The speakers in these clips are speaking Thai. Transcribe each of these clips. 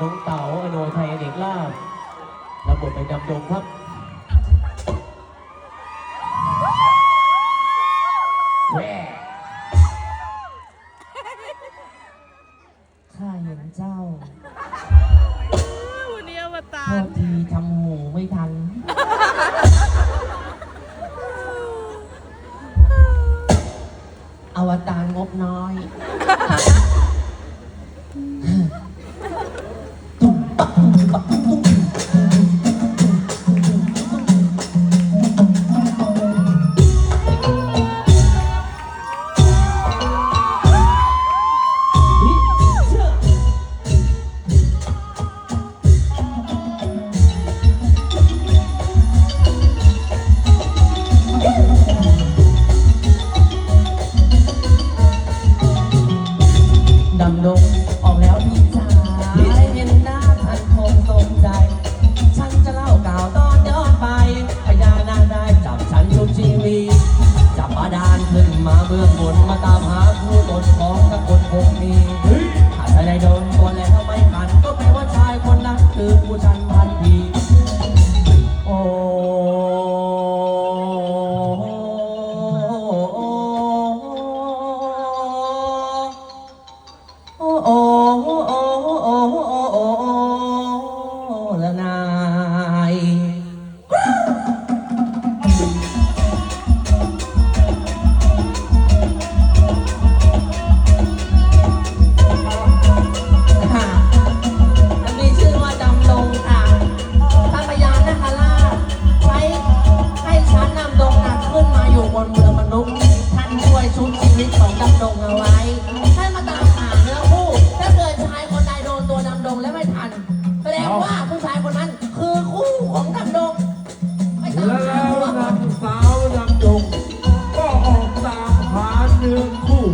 น้องเต๋าอโนไทยเด็กลาบระบบไปดำดงครับแหวข้าเห็นเจ้าวันนี้มาตาโทษทีทำหูไม่ทัน อวตารงบน้อย ดำดงออกแล้วพี่ชาเห็นหน้าท่านคงสงใจ ฉันจะเล่ากล่าวตอนย้อนไปพญานาคได้จับฉันทุกชีวิตจับบาดาลขึ้นมาเบื้องบนมาตามหาีวิตของดำดงเอาไว้ ให้มาตามหาเนื้อคู่ ถ้าเกิดชายคนใดโดนตัวดำดงและไม่ทัน แสดงว่าผู้ชายคนนั้นคือคู่ของดำดง ไม่ตามและหาแล้วนนางสาวดำดงก็ออกตามหาเนื้อคู่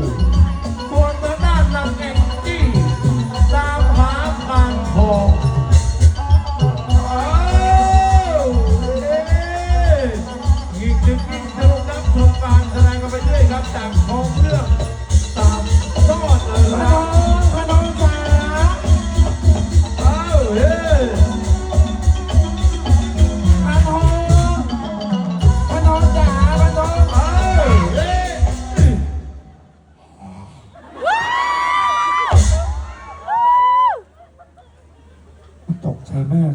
จากโครงเรื่องสามซ่อนรักน้องจ๋าเอาเฮ้อาโฮพน้องจ๋าพน้องเอาเฮ้ตกใจมาก